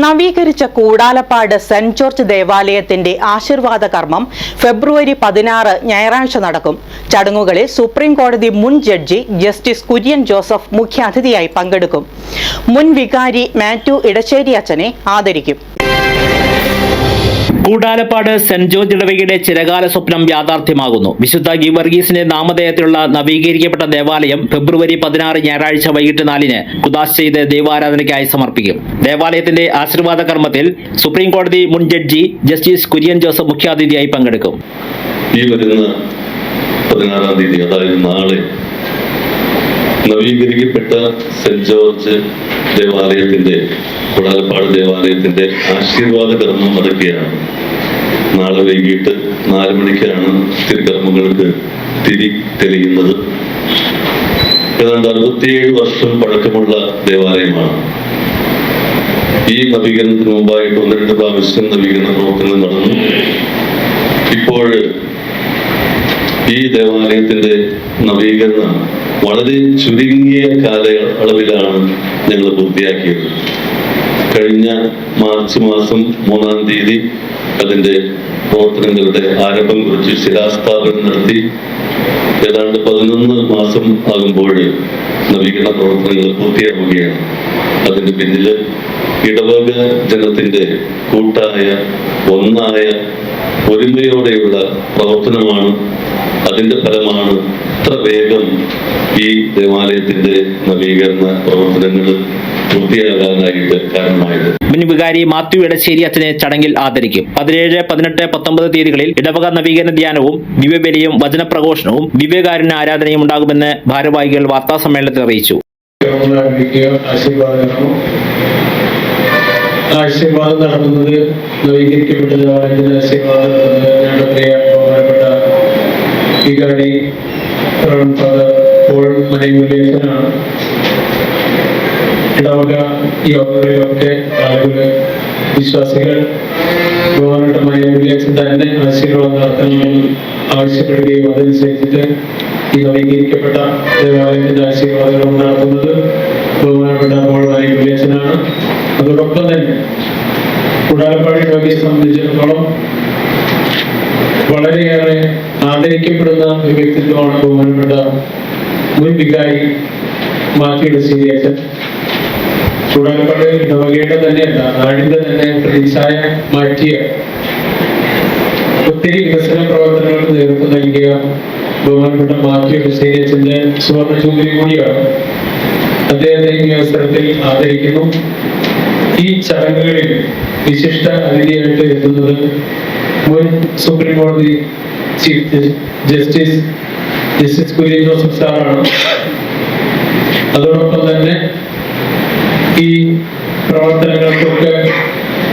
നവീകരിച്ച Koodalappad saint George ദേവാലയത്തിന്റെ ആശീർവാദ കർമ്മം ഫെബ്രുവരി പതിനാറ് ഞായറാഴ്ച നടക്കും. ചടങ്ങുകളിൽ സുപ്രീം കോടതി മുൻ ജഡ്ജി ജസ്റ്റിസ് കുര്യൻ ജോസഫ് മുഖ്യാതിഥിയായി പങ്കെടുക്കും. മുൻ വികാരി മാത്യു ഇടശ്ശേരി അച്ഛനെ ആദരിക്കും. കൂടാലപ്പാട് സെന്റ് ജോർജ് ഇടവകയുടെ ചിരകാല സ്വപ്നം യാഥാർത്ഥ്യമാകുന്നു. വിശുദ്ധ ഗീവർഗീസിന്റെ നാമധേയത്തിലുള്ള നവീകരിക്കപ്പെട്ട ദേവാലയം ഫെബ്രുവരി പതിനാറ് ഞായറാഴ്ച വൈകിട്ട് നാലിന് കുദാശ് ചെയ്ത് ദൈവാരാധനയ്ക്കായി സമർപ്പിക്കും. ദേവാലയത്തിന്റെ ആശീർവാദ കർമ്മത്തിൽ സുപ്രീം കോടതി മുൻ ജഡ്ജി ജസ്റ്റിസ് കുര്യൻ ജോസഫ് മുഖ്യാതിഥിയായി പങ്കെടുക്കും. ഈ വരുന്ന പതിനാറാം തീയതി അതായത് നാളെ നവീകരിക്കപ്പെട്ട സെന്റ് ജോർജ് ദേവാലയത്തിന്റെ കുടാലപ്പാട് ദേവാലയത്തിന്റെ ആശീർവാദ കർമ്മം നടക്കുകയാണ് നാളെ വൈകിട്ട് നാല് മണിക്കാണ് തിരുക്കർമ്മങ്ങൾക്ക് തിരി തെളിയുന്നത്. ഏതാണ്ട് അറുപത്തിയേഴ് വർഷം പഴക്കമുള്ള ദേവാലയമാണ്. ഈ നവീകരണത്തിന് മുമ്പായിട്ട് ഒന്ന് രണ്ട് പ്രാവശ്യം നവീകരണ പ്രവർത്തനങ്ങൾ നടന്നു. ഇപ്പോൾ ഈ ദേവാലയത്തിന്റെ നവീകരണം വളരെ ചുരുങ്ങിയ കാലയളവിലാണ് ഞങ്ങൾ പൂർത്തിയാക്കിയത്. കഴിഞ്ഞ മാർച്ച് മാസം മൂന്നാം തീയതി അതിന്റെ പ്രവർത്തനങ്ങളുടെ ആരംഭം കുറിച്ച് ശിലാസ്ഥാപനം നടത്തി. ഏതാണ്ട് പതിനൊന്ന് മാസം ആകുമ്പോൾ നവീകരണ പ്രവർത്തനങ്ങൾ പൂർത്തിയാവുകയാണ്. അതിന് പിന്നിൽ ഇടവക ജനത്തിന്റെ കൂട്ടായ ഒന്നായ ഒരുമയോടെയുള്ള പ്രവർത്തനമാണ് അതിന്റെ ഫലമാണ് ഇത്ര വേഗം ഈ ദേവാലയത്തിന്റെ നവീകരണ പ്രവർത്തനങ്ങൾ പൂർത്തിയാകാനായിട്ട് കാരണമായത്. മുൻ വികാരി മാത്യു ഇടശ്ശേരി അച്ഛനെ ചടങ്ങിൽ ആദരിക്കും. പതിനേഴ് പതിനെട്ട് പത്തൊമ്പത് തീയതികളിൽ ഇടവക നവീകരണ ധ്യാനവും ദിവ്യബലിയും വചനപ്രഘോഷണവും ദിവ്യകാരുണ്യ ആരാധനയും ഉണ്ടാകുമെന്ന് ഭാരവാഹികൾ വാർത്താ സമ്മേളനത്തിൽ അറിയിച്ചു. ആശീർവാദം നടത്തുന്നത് നവീകരിക്കപ്പെട്ട ആശീർവാദം നടത്തുന്നത് ഞങ്ങളുടെ പ്രിയ ബഹുമാനപ്പെട്ട വികാരി പോൾ മനയുലേഖനാണ് വിശ്വാസികൾ ബഹുമാനപ്പെട്ട മനയുലേഖൻ തന്നെ ആശീർവാദം നടത്തണമെന്ന് ആവശ്യപ്പെടുകയും അതനുസരിച്ചിട്ട് ഈ നവീകരിക്കപ്പെട്ട ദേവാലയത്തിന്റെ ആശീർവാദങ്ങൾ ഉണ്ടാക്കുന്നത് ബഹുമാനപ്പെട്ട പോൾ മനയുലേഖനാണ് അതോടൊപ്പം തന്നെ കുടാലപ്പാടി രോഗിയെ സംബന്ധിച്ചിടത്തോളം വളരെയേറെ ആദരിക്കപ്പെടുന്ന ഒരു വ്യക്തിത്വമാണ് ബഹുമാനപ്പെട്ട മുൻ വികാരി മാറ്റിയുടെ സീരിയച്ചൻ ചൂടാലപ്പാട് ഇടവകയുടെ തന്നെയല്ല നാടിന്റെ തന്നെ പ്രതിച്ഛായ മാറ്റിയ ഒത്തിരി വികസന പ്രവർത്തനങ്ങൾക്ക് നേതൃത്വം നൽകിയ ബഹുമാനപ്പെട്ട മാറ്റിയുടെ സീരിയച്ചന്റെ സുവർണ ജൂബിലി കൂടിയാണ് അദ്ദേഹത്തെ ഈ അവസരത്തിൽ ആദരിക്കുന്നു. ഈ ചടങ്ങുകളിൽ വിശിഷ്ട അതിഥിയായിട്ട് എത്തുന്നത് മുൻ സുപ്രീം കോടതി chief justice justice Kurian Joseph സാറാണ് അതോടൊപ്പം തന്നെ ഈ പ്രവർത്തനങ്ങൾക്കൊക്കെ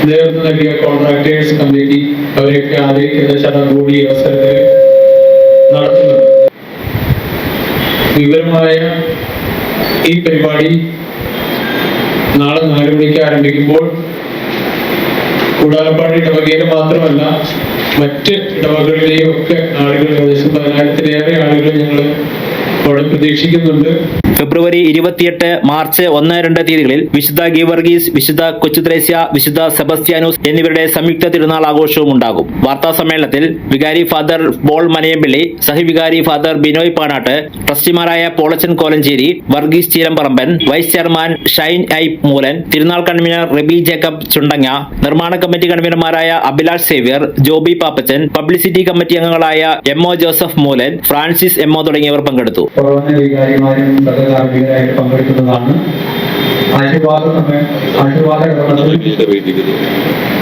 നേതൃത്വം നൽകിയ കോൺട്രാക്ടേഴ്സ് കമ്മിറ്റി അവരെയൊക്കെ ആദരിക്കുന്ന ചടങ്ങ് കൂടി അവസരത്തിൽ നടത്തുന്നുണ്ട്. വിവരമായ ഈ പരിപാടി നാളെ നാല് മണിക്ക് ആരംഭിക്കുമ്പോൾ കൂടാലപ്പാടി ഇടവകയിൽ മാത്രമല്ല മറ്റ് ഇടവകളിലെയും ഒക്കെ ആളുകൾ ഏകദേശം പതിനായിരത്തിലേറെ ആളുകൾ ഞങ്ങൾ അവിടെ പ്രതീക്ഷിക്കുന്നുണ്ട്. ഫെബ്രുവരി ഇരുപത്തിയെട്ട് മാർച്ച് ഒന്ന് രണ്ട് തീയതികളിൽ വിശുദ്ധ ഗീവർഗീസ് വിശുദ്ധ കൊച്ചുത്രേസ്യ വിശുദ്ധ സെബസ്ത്യാനൂസ് എന്നിവരുടെ സംയുക്ത തിരുനാൾ ആഘോഷവും ഉണ്ടാകും. വാർത്താ സമ്മേളനത്തിൽ വികാരി ഫാദർ ബോൾ മനയമ്പിള്ളി സഹിവികാരി father Binoy Panattu ട്രസ്റ്റിമാരായ Polachan Kolenchery Varghese Cheeramparamban vice chairman Shine I Moolan Thirunal convener Rabi Jacob Chundanga നിർമ്മാണ കമ്മിറ്റി കൺവീനർമാരായ Abhilash Xavier Joby Pappachan publicity committee അംഗങ്ങളായ M O Joseph Moolan Francis M O തുടങ്ങിയവർ പങ്കെടുത്തു. സഹകാർമികരായിട്ട് പങ്കെടുക്കുന്നതാണ്. ആശീർവാദം നമ്മെ ആശീർവാദം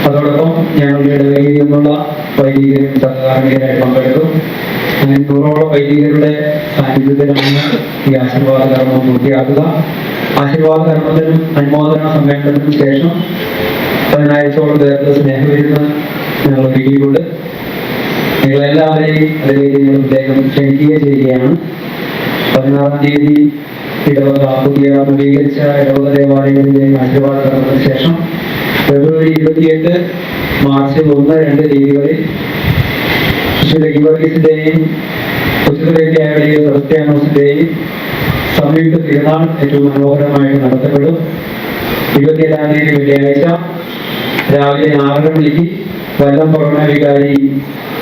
അതോടൊപ്പം ഞങ്ങളുടെ ഇടവകയിൽ നിന്നുള്ള വൈദികരും സഹകാർമികരായിട്ട് പങ്കെടുക്കും. അങ്ങനെ നൂറോളം വൈദികരുടെ സാന്നിധ്യത്തിലാണ് ഈ ആശീർവാദ കർമ്മം പൂർത്തിയാക്കുക. ആശീർവാദ കർമ്മത്തിനും അനുമോദന സമ്മേളനത്തിനും ശേഷം പതിനാഴ്ചയോളം പേർക്ക് സ്നേഹവിരുന്ന് ഞങ്ങൾ ഒരുക്കിയിട്ടുണ്ട് നിങ്ങളെല്ലാവരെയും അതിലേക്ക് നിങ്ങൾ പ്രത്യേകം ക്ഷണിക്കുകയും ചെയ്യുകയാണ്. പതിനാറാം തീയതി ഇടവക പുതിയ നവീകരിച്ച ഇടവക ദേവാലയത്തിന്റെ ആശീർവാദ കർമ്മത്തിന് ശേഷം ഫെബ്രുവരി ഇരുപത്തിയെട്ട് മാർച്ച് ഒന്ന് രണ്ട് തീയതികളിൽ വിശുദ്ധ ഗിവർഗീസിന്റെയും കൊച്ചുതലേക്കായുടെയും സെബസ്ത്യാനോസിന്റെയും സംയുക്ത തിരുനാൾ ഏറ്റവും മനോഹരമായിട്ട് നടത്തപ്പെടും. ഇരുപത്തിയേഴാം തീയതി വെള്ളിയാഴ്ച രാവിലെ ആറര മണിക്ക് വല്ലം പുറമെ വികാരി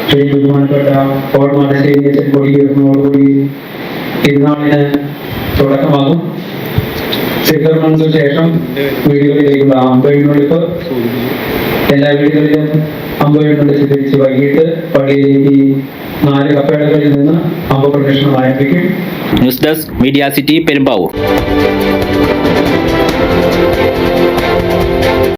ശ്രീ ബഹുമാനപ്പെട്ട പോൾ മാടശ്ശേരി അച്ഛൻ കൊടിയേറുന്നതോടുകൂടി തിരുനാളിന് തുടക്കമാകും. സ്വീകരണങ്ങൾക്ക് ശേഷം വീടുകളിലേക്കുള്ള അമ്പെഴുന്നള്ളിപ്പ് എല്ലാ വീടുകളിലും അമ്പെഴുന്നള്ളിച്ച് തിരിച്ച് വൈകിട്ട് പള്ളിയിലേക്ക് നാല് കപ്പേടകളിൽ നിന്ന് അമ്പ പ്രദക്ഷിണം ആരംഭിക്കും. News desk media city Perumbavoor.